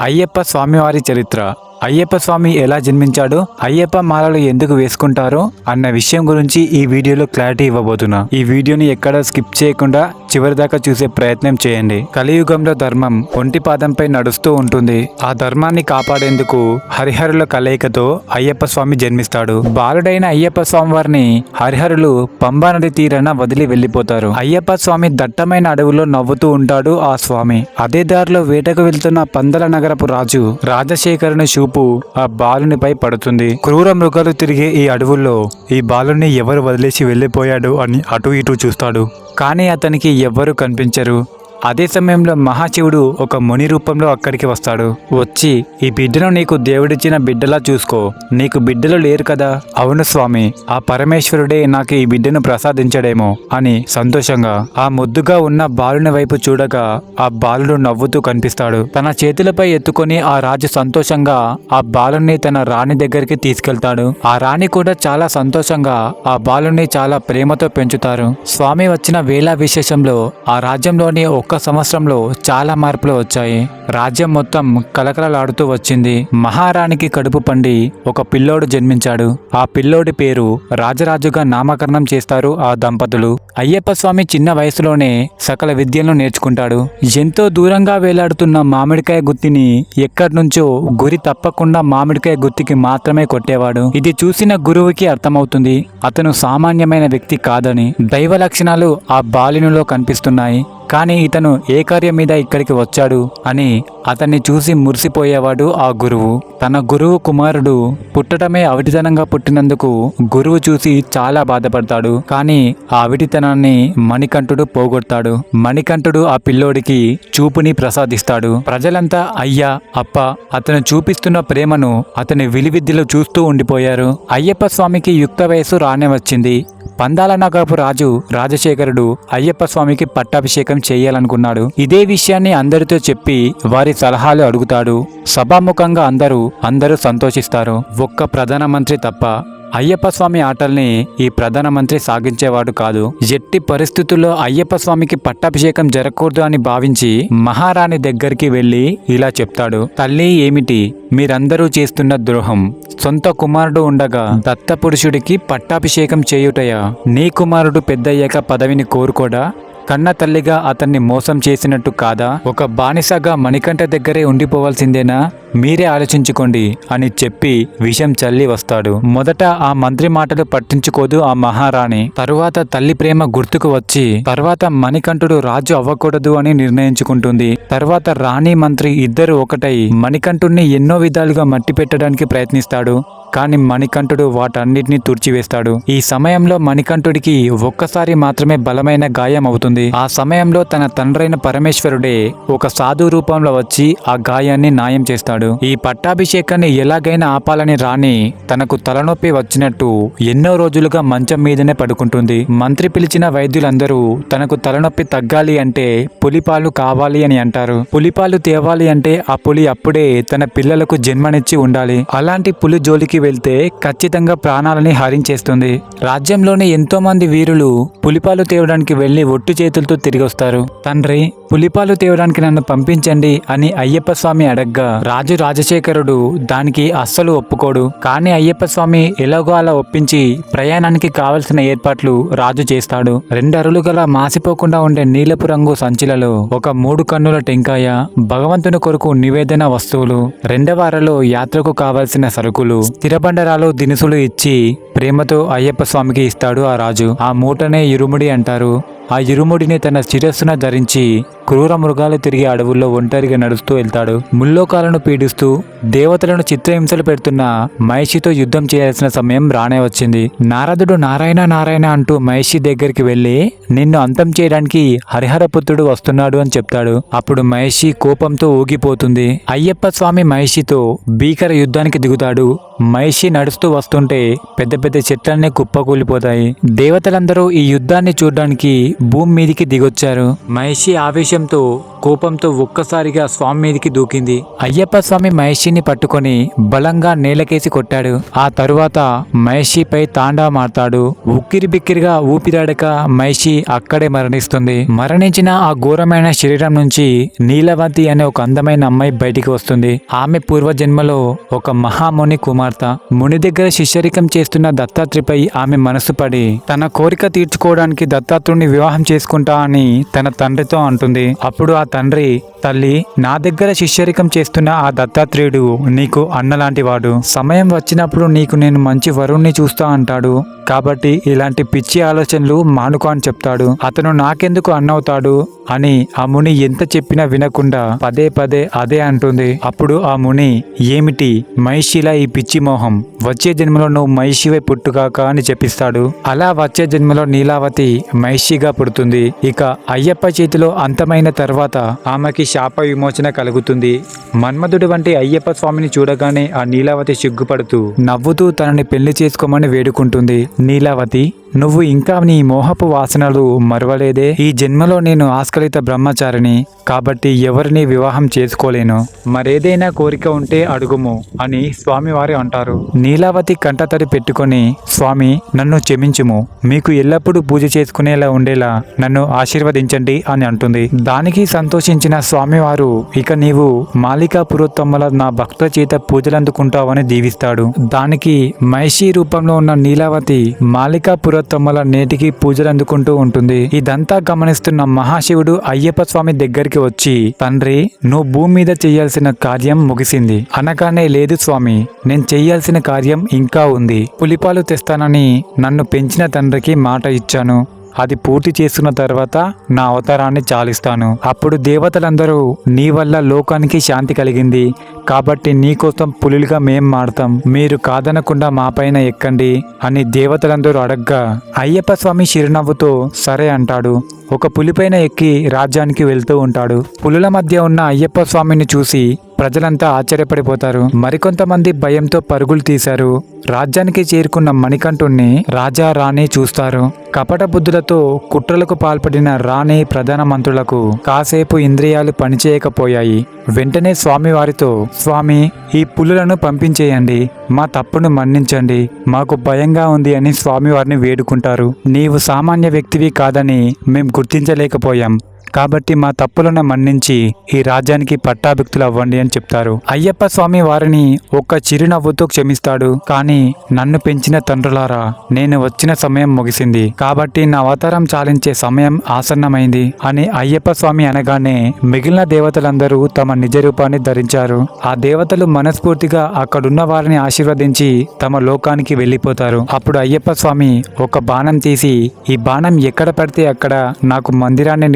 అయ్యప్ప స్వామివారి చరిత్ర. అయ్యప్ప స్వామి ఎలా జన్మించాడు అయ్యప్ప మాలలు ఎందుకు వేసుకుంటారు అన్న విషయం గురించి ఈ వీడియోలో క్లారిటీ ఇవ్వబోతున్నా. ఈ వీడియోని ఎక్కడ స్కిప్ చేయకుండా చివరి దాకా చూసే ప్రయత్నం చేయండి. కలియుగంలో ధర్మం ఒంటి పాదంపై నడుస్తూ ఉంటుంది. ఆ ధర్మాన్ని కాపాడేందుకు హరిహరుల కలయికతో అయ్యప్ప స్వామి జన్మిస్తాడు. బాలుడైన అయ్యప్ప స్వామి వారిని హరిహరులు పంబా నది తీరాన వదిలి వెళ్ళిపోతారు అయ్యప్ప స్వామి దట్టమైన అడవిలో నవ్వుతూ ఉంటాడు ఆ స్వామి. అదే దారిలో వేటకు వెళ్తున్న పందల నగరపు రాజు రాజశేఖరుని చూపు ఆ బాలునిపై పడుతుంది. క్రూర మృగాలు తిరిగే ఈ అడవుల్లో ఈ బాలుని ఎవరు వదిలేసి వెళ్ళిపోయాడు అని అటు ఇటు చూస్తాడు. కానీ అతనికి ఎవ్వరూ కనిపించరు. అదే సమయంలో మహాశివుడు ఒక ముని రూపంలో అక్కడికి వస్తాడు. వచ్చి ఈ బిడ్డను నీకు దేవుడిచ్చిన బిడ్డలా చూసుకో. నీకు బిడ్డలు లేరు కదా. అవును స్వామి. ఆ పరమేశ్వరుడే నాకు ఈ బిడ్డను ప్రసాదించడేమో అని సంతోషంగా ఆ ముద్దుగా ఉన్న బాలుని వైపు చూడగా ఆ బాలుడు నవ్వుతూ కనిపిస్తాడు. తన చేతులపై ఎత్తుకొని ఆ రాజు సంతోషంగా ఆ బాలుని తన రాణి దగ్గరికి తీసుకెళ్తాడు. ఆ రాణి కూడా చాలా సంతోషంగా ఆ బాలుని చాలా ప్రేమతో పెంచుతారు. స్వామి వచ్చిన వేళ విశేషంలో ఆ రాజ్యంలోని ఒక్క సంవత్సరంలో చాలా మార్పులు వచ్చాయి. రాజ్యం మొత్తం కలకలలాడుతూ వచ్చింది. మహారాణికి కడుపు పండి ఒక పిల్లోడు జన్మించాడు. ఆ పిల్లోడి పేరు రాజరాజుగా నామకరణం చేస్తారు ఆ దంపతులు. అయ్యప్ప స్వామి చిన్న వయసులోనే సకల విద్యలను నేర్చుకుంటాడు. ఎంతో దూరంగా వేలాడుతున్న మామిడికాయ గుత్తిని ఎక్కడి నుంచో గురి తప్పకుండా మామిడికాయ గుత్తికి మాత్రమే కొట్టేవాడు. ఇది చూసిన గురువుకి అర్థమవుతుంది. అతను సామాన్యమైన వ్యక్తి కాదని. దైవ లక్షణాలు ఆ బాలినులో కనిపిస్తున్నాయి. కానీ ఇతను ఏ కార్యం మీద ఇక్కడికి వచ్చాడు అని అతన్ని చూసి మురిసిపోయేవాడు ఆ గురువు. తన గురువు కుమారుడు పుట్టడమే అవిటితనంగా పుట్టినందుకు గురువు చూసి చాలా బాధపడతాడు. కానీ ఆ అవిటితనాన్ని మణికంఠుడు పోగొడతాడు. మణికంఠుడు ఆ పిల్లోడికి చూపుని ప్రసాదిస్తాడు. ప్రజలంతా అయ్యా అప్ప అతను చూపిస్తున్న ప్రేమను అతని విలువిద్యలో చూస్తూ ఉండిపోయారు. అయ్యప్ప స్వామికి యుక్త వయసు రానే వచ్చింది. పందాల నగరపు రాజు రాజశేఖరుడు అయ్యప్ప స్వామికి పట్టాభిషేకం చేయాలనుకున్నాడు. ఇదే విషయాన్ని అందరితో చెప్పి వారి సలహాలు అడుగుతాడు. సభాముఖంగా అందరూ అందరూ సంతోషిస్తారు. ఒక్క ప్రధానమంత్రి తప్ప అయ్యప్ప స్వామి ఆటల్ని ఈ ప్రధానమంత్రి సాగించేవాడు కాదు. ఎట్టి పరిస్థితుల్లో అయ్యప్ప స్వామికి పట్టాభిషేకం జరగకూడదు అని భావించి మహారాణి దగ్గరికి వెళ్ళి ఇలా చెప్తాడు. తల్లి ఏమిటి? మీరందరూ చేస్తున్న ద్రోహం. సొంత కుమారుడు ఉండగా దత్తపురుషుడికి పట్టాభిషేకం చేయుటయా? నీ కుమారుడు పెద్దయ్యాక పదవిని కోరుకోడా? కన్న తల్లిగా అతన్ని మోసం చేసినట్టు కాదా? ఒక బానిసగా మణికంఠ దగ్గరే ఉండిపోవాల్సిందేనా? మీరే ఆలోచించుకోండి అని చెప్పి విషం చల్లి వస్తాడు. మొదట ఆ మంత్రి మాటలు పట్టించుకోదు ఆ మహారాణి. తరువాత తల్లి ప్రేమ గుర్తుకు వచ్చి తర్వాత మణికంఠుడు రాజు అవ్వకూడదు అని నిర్ణయించుకుంటుంది. తర్వాత రాణి మంత్రి ఇద్దరు ఒకటై మణికంఠుడిని ఎన్నో విధాలుగా మట్టి పెట్టడానికి ప్రయత్నిస్తాడు. కానీ మణికంఠుడు వాటన్నిటిని తుడిచివేస్తాడు. ఈ సమయంలో మణికంఠుడికి ఒక్కసారి మాత్రమే బలమైన గాయం అవుతుంది. ఆ సమయంలో తన తండ్రైన పరమేశ్వరుడే ఒక సాధు రూపంలో వచ్చి ఆ గాయాన్ని న్యాయం చేస్తాడు. ఈ పట్టాభిషేకాన్ని ఎలాగైనా ఆపాలని రాణి తనకు తలనొప్పి వచ్చినట్టు ఎన్నో రోజులుగా మంచం మీదనే పడుకుంటుంది. మంత్రి పిలిచిన వైద్యులందరూ తనకు తలనొప్పి తగ్గాలి అంటే పులిపాలు కావాలి అని అంటారు. పులిపాలు తేవాలి అంటే ఆ పులి అప్పుడే తన పిల్లలకు జన్మనిచ్చి ఉండాలి. అలాంటి పులి జోలికి వెళ్తే ఖచ్చితంగా ప్రాణాలని హరించేస్తుంది. రాజ్యంలోని ఎంతో మంది వీరులు పులిపాలు తేవడానికి వెళ్ళి ఒట్టు చేతులతో తిరిగి వస్తారు తండ్రి పులిపాలు తేవడానికి నన్ను పంపించండి అని అయ్యప్ప స్వామి అడగ్గా రాజు రాజశేఖరుడు దానికి అస్సలు ఒప్పుకోడు. కానీ అయ్యప్ప స్వామి ఎలాగో అలా ఒప్పించి ప్రయాణానికి కావలసిన ఏర్పాట్లు రాజు చేస్తాడు. రెండరులు గల మాసిపోకుండా ఉండే నీలపు రంగు సంచిలలో ఒక మూడు కన్నుల టెంకాయ భగవంతుని కొరకు నివేదన వస్తువులు రెండవ అరలో యాత్రకు కావలసిన సరుకులు తిరబండరాలు దినుసులు ఇచ్చి ప్రేమతో అయ్యప్ప స్వామికి ఇస్తాడు ఆ రాజు. ఆ మూటనే ఇరుముడి అంటారు. ఆ ఇరుముడిని తన శిరస్సున ధరించి క్రూర మృగాలు తిరిగి అడవుల్లో ఒంటరిగా నడుస్తూ వెళ్తాడు. ముల్లోకాలను పీడిస్తూ దేవతలను చిత్రహింసలు పెడుతున్న మహిషితో యుద్ధం చేయాల్సిన సమయం రానే వచ్చింది. నారదుడు నారాయణ నారాయణ అంటూ మహిషి దగ్గరికి వెళ్ళి నిన్ను అంతం చేయడానికి హరిహరపుత్రుడు వస్తున్నాడు అని చెప్తాడు. అప్పుడు మహిషి కోపంతో ఊగిపోతుంది. అయ్యప్ప స్వామి మహిషితో భీకర యుద్ధానికి దిగుతాడు. మహిషి నడుస్తూ వస్తుంటే పెద్ద పెద్ద చెట్లన్నీ కుప్పకూలిపోతాయి. దేవతలందరూ ఈ యుద్ధాన్ని చూడడానికి భూమి మీదికి దిగొచ్చారు. మహిషి ఆవేశంతో కోపంతో ఒక్కసారిగా స్వామి మీదికి దూకింది. అయ్యప్ప స్వామి మహేషిని పట్టుకొని బలంగా నేలకేసి కొట్టాడు. ఆ తరువాత మహేషిపై తాండా మారతాడు. ఉక్కిరి బిక్కిరిగా ఊపిరాడక మహేషి అక్కడే మరణిస్తుంది. మరణించిన ఆ ఘోరమైన శరీరం నుంచి నీలవంతి అనే ఒక అందమైన అమ్మాయి బయటికి వస్తుంది. ఆమె పూర్వజన్మలో ఒక మహాముని కుమార్తె. ముని దగ్గర శిష్యరికం చేస్తున్న దత్తాత్రిపై ఆమె మనసు పడి తన కోరిక తీర్చుకోవడానికి దత్తాత్రుని వివాహం చేసుకుంటా అని తన తండ్రితో అంటుంది. అప్పుడు ఆ తండ్రి తల్లి నా దగ్గర శిష్యరికం చేస్తున్న ఆ దత్తాత్రేయుడు నీకు అన్నలాంటివాడు. సమయం వచ్చినప్పుడు నీకు నేను మంచి వరుణ్ణి చూస్తా అంటాడు. కాబట్టి ఇలాంటి పిచ్చి ఆలోచనలు మానుకో అని చెప్తాడు. అతను నాకెందుకు అన్నవుతాడు? అని ఆ ముని ఎంత చెప్పినా వినకుండా పదే పదే అదే అంటుంది. అప్పుడు ఆ ముని ఏమిటి? మహిషిలా ఈ పిచ్చి మోహం? వచ్చే జన్మలో నువ్వు మహిషివై పుట్టుగాక అని చెప్పిస్తాడు. అలా వచ్చే జన్మలో నీలావతి మహిషిగా పుడుతుంది. ఇక అయ్యప్ప చేతిలో అంతమైన తర్వాత ఆమెకి శాప విమోచన కలుగుతుంది. మన్మధుడి వంటి అయ్యప్ప స్వామిని చూడగానే ఆ నీలావతి సిగ్గుపడుతూ నవ్వుతూ తనని పెళ్ళి చేసుకోమని వేడుకుంటుంది. నీలావతి నువ్వు ఇంకా నీ మోహపు వాసనలు మరవలేదే. ఈ జన్మలో నేను ఆస్కలిత బ్రహ్మచారిని కాబట్టి ఎవరిని వివాహం చేసుకోలేను. మరేదైనా కోరిక ఉంటే అడుగుము అని స్వామివారి అంటారు. నీలావతి కంటతడి పెట్టుకొని స్వామి నన్ను క్షమించుము. మీకు ఎల్లప్పుడూ పూజ చేసుకునేలా ఉండేలా నన్ను ఆశీర్వదించండి అని అంటుంది. దానికి సంతోషించిన స్వామివారు ఇక నీవు మాలికా పురోత్తమ్మల నా భక్తుల చేత పూజలందుకుంటావని దీవిస్తాడు. దానికి మహిషి రూపంలో ఉన్న నీలావతి మాలికా పురోత్తమ్మల నేటికి పూజలు అందుకుంటూ ఉంటుంది. ఇదంతా గమనిస్తున్న మహాశివుడు అయ్యప్ప స్వామి దగ్గరికి వచ్చి తండ్రి నువ్వు భూమి మీద చేయాల్సిన కార్యం ముగిసింది. అనగానే లేదు స్వామి నేను చేయాల్సిన కార్యం ఇంకా ఉంది. పులిపాలు తెస్తానని నన్ను పెంచిన తండ్రికి మాట ఇచ్చాను. అది పూర్తి చేసుకున్న తర్వాత నా అవతారాన్ని చాలిస్తాను. అప్పుడు దేవతలందరూ నీ వల్ల లోకానికి శాంతి కలిగింది. కాబట్టి నీకోసం పులులుగా మేం మాడతాం. మీరు కాదనకుండా మా పైన ఎక్కండి అని దేవతలందరూ అడగ్గా అయ్యప్ప స్వామి చిరునవ్వుతో సరే అంటాడు. ఒక పులిపైన ఎక్కి రాజ్యానికి వెళ్తూ ఉంటాడు. పులుల మధ్య ఉన్న అయ్యప్ప స్వామిని చూసి ప్రజలంతా ఆశ్చర్యపడిపోతారు. మరికొంతమంది భయంతో పరుగులు తీశారు. రాజ్యానికి చేరుకున్న మణికంఠుణ్ణి రాజా రాణి చూస్తారు. కపట బుద్ధులతో కుట్రలకు పాల్పడిన రాణి ప్రధాన మంత్రులకు కాసేపు ఇంద్రియాలు పనిచేయకపోయాయి. వెంటనే స్వామి వారితో స్వామి ఈ పులులను పంపించేయండి. మా తప్పును మన్నించండి. మాకు భయంగా ఉంది అని స్వామివారిని వేడుకుంటారు. నీవు సామాన్య వ్యక్తివి కాదని మేం గుర్తించలేకపోయాం. కాబట్టి మా తప్పులను మన్నించి ఈ రాజ్యానికి పట్టాభిక్తులు అవ్వండి అని చెప్తారు. అయ్యప్ప స్వామి వారిని ఒక్క చిరునవ్వుతో క్షమిస్తాడు. కానీ నన్ను పెంచిన తండ్రులారా నేను వచ్చిన సమయం ముగిసింది. కాబట్టి నా అవతారం చాలించే సమయం ఆసన్నమైంది అని అయ్యప్ప స్వామి అనగానే మిగిలిన దేవతలందరూ తమ నిజ రూపాన్ని ధరించారు. ఆ దేవతలు మనస్ఫూర్తిగా అక్కడున్న వారిని ఆశీర్వదించి తమ లోకానికి వెళ్ళిపోతారు. అప్పుడు అయ్యప్ప స్వామి ఒక బాణం తీసి ఈ బాణం ఎక్కడ పడితే అక్కడ నాకు మందిరాన్ని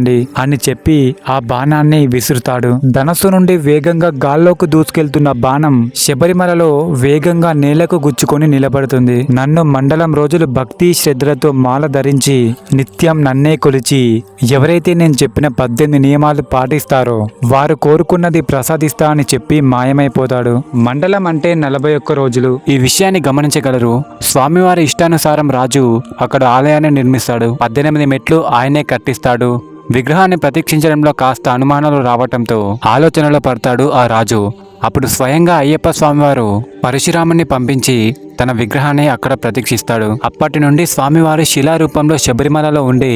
నిర్మించండి అని చెప్పి ఆ బాణాన్ని విసురుతాడు. ధనస్సు నుండి వేగంగా గాల్లోకి దూసుకెళ్తున్న బాణం శబరిమలలో వేగంగా నేలకు గుచ్చుకొని నిలబడుతుంది. నన్ను మండలం రోజులు భక్తి శ్రద్ధలతో మాల ధరించి నిత్యం నన్నే కొలిచి ఎవరైతే నేను చెప్పిన పద్దెనిమిది నియమాలు పాటిస్తారో వారు కోరుకున్నది ప్రసాదిస్తా అని చెప్పి మాయమైపోతాడు. మండలం అంటే నలభై ఒక్క రోజులు. ఈ విషయాన్ని గమనించగలరు. స్వామివారి ఇష్టానుసారం రాజు అక్కడ ఆలయాన్ని నిర్మిస్తాడు. పద్దెనిమిది మెట్లు ఆయనే కట్టిస్తాడు. విగ్రహాన్ని ప్రతీక్షించడంలో కాస్త అనుమానాలు రావటంతో ఆలోచనలో పడతాడు ఆ రాజు. అప్పుడు స్వయంగా అయ్యప్ప స్వామివారు పరశురాముని పంపించి తన విగ్రహాన్ని అక్కడ ప్రతీక్షిస్తాడు అప్పటి నుండి స్వామివారు శిలారూపంలో శబరిమలలో ఉండి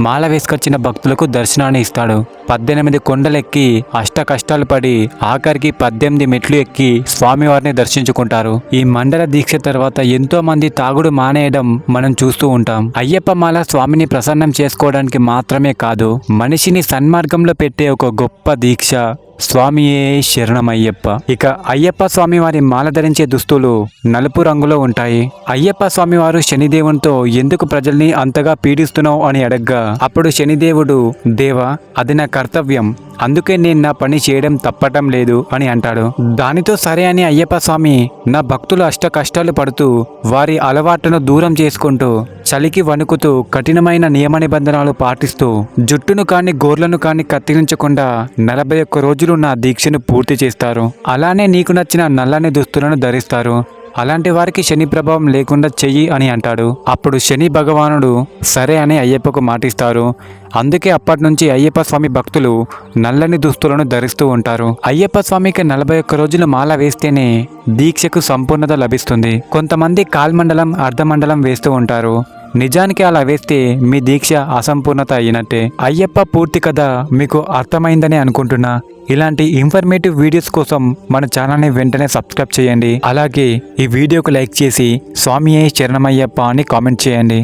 మాల వేసుకొచ్చిన భక్తులకు దర్శనాన్ని ఇస్తాడు. పద్దెనిమిది కొండలెక్కి అష్ట కష్టాలు పడి ఆఖరికి పద్దెనిమిది మెట్లు ఎక్కి స్వామివారిని దర్శించుకుంటారు. ఈ మండల దీక్ష తర్వాత ఎంతో మంది తాగుడు మానేయడం మనం చూస్తూ ఉంటాం. అయ్యప్ప మాల స్వామిని ప్రసన్నం చేసుకోవడానికి మాత్రమే కాదు మనిషిని సన్మార్గంలో పెట్టే ఒక గొప్ప దీక్ష స్వామియే శరణమయ్యప్ప. ఇక అయ్యప్ప స్వామి వారి మాల ధరించే దుస్తులు నలుపు రంగులో ఉంటాయి. అయ్యప్ప స్వామి వారు శనిదేవునితో ఎందుకు ప్రజల్ని అంతగా పీడిస్తున్నావు అని అడగ్గా అప్పుడు శనిదేవుడు దేవా అది నా కర్తవ్యం. అందుకే నేను నా పని చేయడం తప్పటం లేదు అని అంటాడు. దానితో సరే అని అయ్యప్ప స్వామి నా భక్తులు అష్ట కష్టాలు పడుతూ వారి అలవాటును దూరం చేసుకుంటూ చలికి వణుకుతూ కఠినమైన నియమ నిబంధనలు పాటిస్తూ జుట్టును కాని గోర్లను కాని కత్తిరించకుండా నలభై ఒక్క రోజులు నా దీక్షను పూర్తి చేస్తారు. అలానే నీకు నచ్చిన నల్లని దుస్తులను ధరిస్తారు. అలాంటి వారికి శని ప్రభావం లేకుండా చెయ్యి అని అంటాడు. అప్పుడు శని భగవానుడు సరే అని అయ్యప్పకు మాటిస్తారు. అందుకే అప్పటి నుంచి అయ్యప్ప స్వామి భక్తులు నల్లని దుస్తులను ధరిస్తూ ఉంటారు. అయ్యప్ప స్వామికి నలభై ఒక్క రోజులు మాల వేస్తేనే దీక్షకు సంపూర్ణత లభిస్తుంది. కొంతమంది కాల్మండలం అర్ధమండలం వేస్తూ ఉంటారు. నిజానికి అలా వేస్తే మీ దీక్ష అసంపూర్ణత అయినట్టే. అయ్యప్ప పూర్తి కథ మీకు అర్థమైందని అనుకుంటున్నా. ఇలాంటి ఇన్ఫర్మేటివ్ వీడియోస్ కోసం మన ఛానల్ని వెంటనే సబ్స్క్రైబ్ చేయండి. అలాగే ఈ వీడియోకు లైక్ చేసి స్వామియే శరణమయ్యప్ప అని కామెంట్ చేయండి.